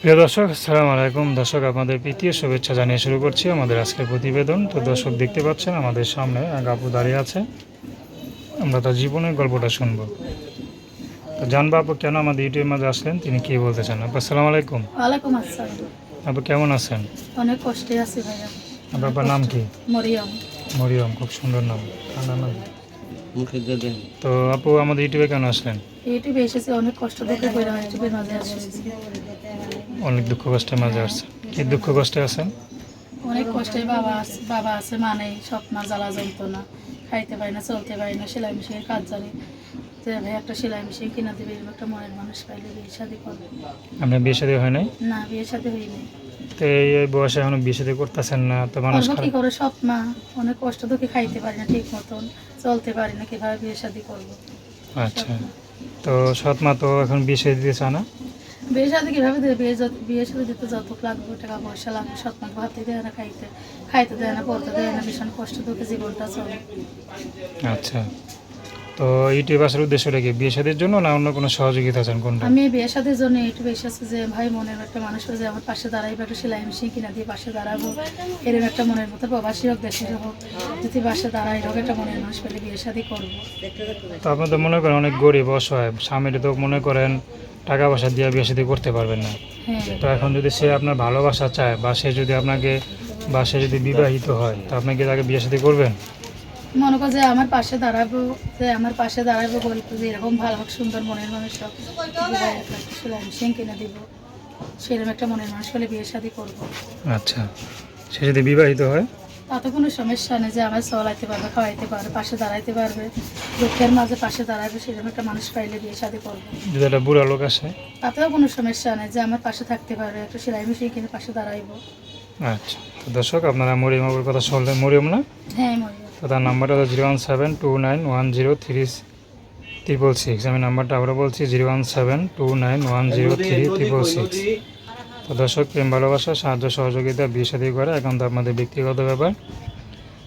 প্রিয় দর্শক আসসালামু আলাইকুম। দর্শক আপনাদের প্রীতীয় শুভেচ্ছা জানিয়ে শুরু করছি আমাদের আজকের প্রতিবেদন। তো দর্শক দেখতে পাচ্ছেন আমাদের সামনে এক আপু দাঁড়িয়ে আছে। আমরা তার জীবনের গল্পটা শুনব। তো জানব আপু কেন আমাদের ইউটিউবের মাঝে আসলেন? তিনি কি বলতে চান? আপু আসসালামু আলাইকুম। ওয়ালাইকুম আসসালাম। আপু কেমন আছেন? অনেক কষ্টে আছি ভাইয়া। আপনার আপার নাম কি? মরিয়ম। মরিয়ম খুব সুন্দর নাম। ঠান্ডা নাম তো আপু আমাদের ইউটিউবে কেন আসলেন? ইউটিউবে এসেছি অনেক কষ্ট দুঃখে ইউটিউবের মাঝে আসেছি। অনেক দুঃখ কষ্টের মাঝে আসছেন কি দুঃখ কষ্টে আছেন? অনেক কষ্টে বাবা আছে বাবা আছে মা নেই সব মা জ্বালা যন্ত্রণা। খাইতে পারি না চলতে পারি না সেলাই মেশিনের কাজ জানি। তো ভাই একটা সেলাই মেশিন কিনা দেবে একটা মনের মানুষ পাইলে বিয়ে শাদি করবে। আপনার বিয়ে শাদী হয় নাই? না বিয়ে শাদি হয়নি। তো এই বয়সে এখনও বিয়ে শাদী করতেছেন না তো মানুষ কি করে? সব মা অনেক কষ্ট দুঃখে খাইতে পারি না ঠিক মতন। চলতে পারি না কীভাবে বিয়ে শাদি করব? আচ্ছা। তো সৎ মা তো এখন বিয়ে শাদী দিতে চায় না? বিয়ে সাথে কীভাবে দেবে বিয়ে যত বিয়ে সাথে দিতে যত লাগবে টাকা পয়সা লাগবে সৎ মাকে ভাবতে দেয় না খাইতে খাইতে দেয় না পড়তে দেয় না ভীষণ কষ্ট দুঃখে জীবনটা চলে। আচ্ছা। তো ইউটিউব আসার উদ্দেশ্যটা কি বিয়ে শাদীর জন্য না অন্য কোনো সহযোগিতা চান কোনটা? আমি বিয়ে সাথে জন্য বেশি আছে যে ভাই মনের একটা মানুষ হয়ে যে আমার পাশে দাঁড়াইবে একটা সেলাই মেশিন কিনা দিয়ে পাশে দাঁড়াবো। এরকম একটা মনের মতো প্রবাসী হোক দেশের হোক যদি পাশে দাঁড়াই হোক একটা মনের মানুষ পেলে বিয়ে শাদি করব। তো আপনি তো মনে করেন অনেক গরিব অসহায় স্বামীর তো মনে করেন টাকা পয়সা দিয়ে বিয়ে শাদী করতে পারবেন না। হ্যাঁ। তো এখন যদি সে আপনার ভালোবাসা চায় বা সে যদি আপনাকে বা সে যদি বিবাহিত হয় তো আপনি কি তাকে বিয়ে শাদী করবেন? মনে কর যে আমার পাশে দাঁড়াবো যে আমার পাশে দাঁড়াবো বলব যে এরকম ভালো হোক সুন্দর মনের মানুষ হোক সেলাই কিনে দিব সেরকম একটা মনের মানুষ হলে বিয়ে শাদি করব। আচ্ছা। সে যদি বিবাহিত হয়? তাতে কোনো সমস্যা নেই যে আমার চলাইতে পারবে খাওয়াইতে পারবে পাশে দাঁড়াইতে পারবে। দুঃখের মাঝে পাশে দাঁড়াবে সেরকম একটা মানুষ পাইলে বিয়ে শাদি করব। যদি একটা বুড়া লোক আসে? তাতেও কোনো সমস্যা নেই যে আমার পাশে থাকতে পারবে একটা সেলাই মেশিন কিনে পাশে দাঁড়াইবো। আচ্ছা তো দর্শক আপনারা মরিয়ম বাবুর কথা শুনলেন। মরিয়ম না? হ্যাঁ তো তার নাম্বারটা হলো zero one seven two nine one zero three triple six. আমি নাম্বারটা আবারও বলছি zero one seven two nine one zero three triple six. তো দর্শক প্রেম ভালোবাসা সাহায্য সহযোগিতা বিয়ে শাদী করা এখন তো আপনাদের ব্যক্তিগত ব্যাপার।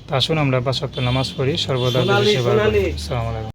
তা আসুন আমরা পাঁচ সপ্তাহ নামাজ পড়ি সর্বদা সালামালাইকুম সেবা আসসালামু আলাইকুম।